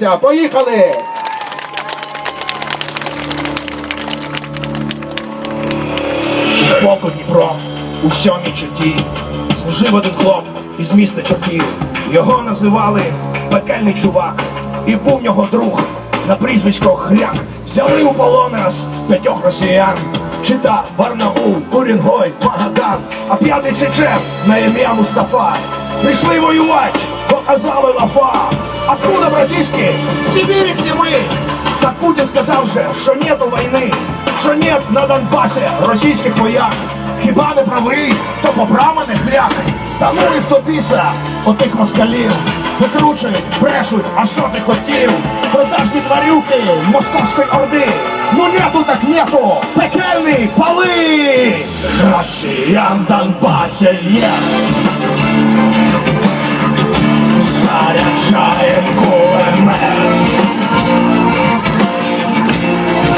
Поїхали! Боку Дніпро у сьомій чоті служив один хлоп із міста Чортів. Його називали пекельний чувак, і був нього друг на прізвисько Хряк. Взяли у полон раз п'ятьох росіян. Чита, Барнаул, Урінгой, Магадан, а п'ятий чечен на ім'я Мустафа. Прийшли воювати, показали лафа. Откуда, братишки? Сибири всі ми. Так Путін сказав же, що нету війни, що нет на Донбасі російських вояк. Хіба не правий, то поправа не хляк. Та ну їх до біса, отих москалів. Викручують, брешуть, а що ти хотів? Продажні тварюки московської орди. Ну нету так нету, пекельний пали! Росіян Донбасі є. Заряджаєм кулемет.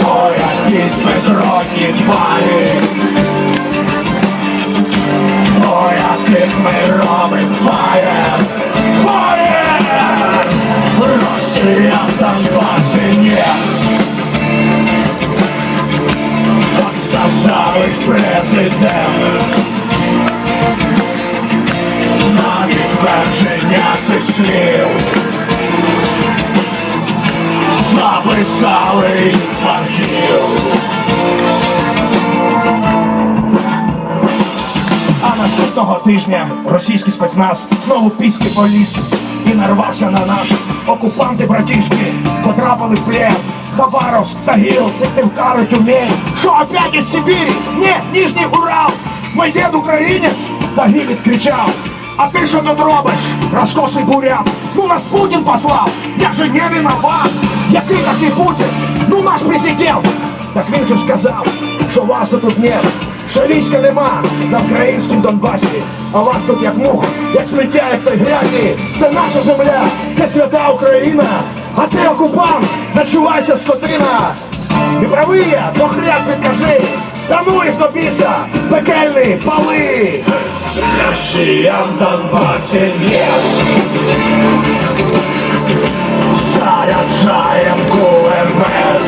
То якісь безродні тварі, то яких ми робим фаєр, фаєр! Росіян Донбасі нет. Так сказав їх президент. Слів записали архів. А наступного тижня російський спецназ знову піски поліз і нарвався на нас. Окупанти братішки потрапили в плен. Хабаровск, Тагил, Сыктывкар и Тюмень. Что опять из Сибири? Нет, Нижний Урал. Мой дед украинец, Тагилец кричал. А ти що тут робиш, розкосий бурят? Ну нас Путін послав, я же не виноват. Який такий Путін? Ну наш президент. Так він же сказав, що вас тут нет, що війська нема на українському Донбасі. А вас тут як мух, як сміття, як той грязі. Це наша земля, це свята Україна. А ти окупант, начувайся, скотина. І правий я, то хряк підкажи. Та ну їх до біса, пекельний, пали. Росіян Донбасі є. Заряджаєм кулемет.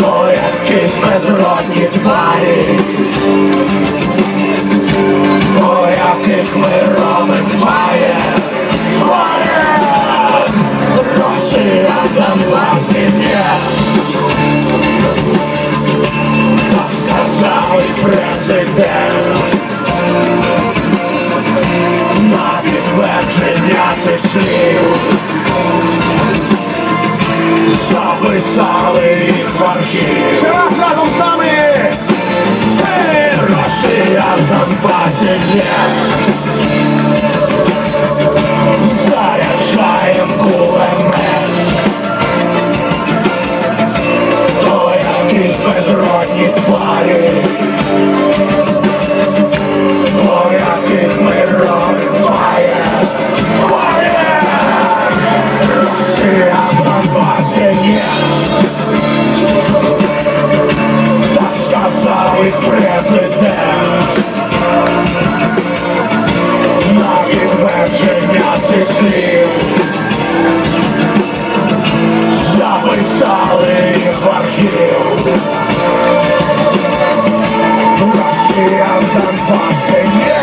То якісь безродні тварі. І. На підтвердження цих слів записали їх раз разом з нами! Ей, Росія в. I'm boxing.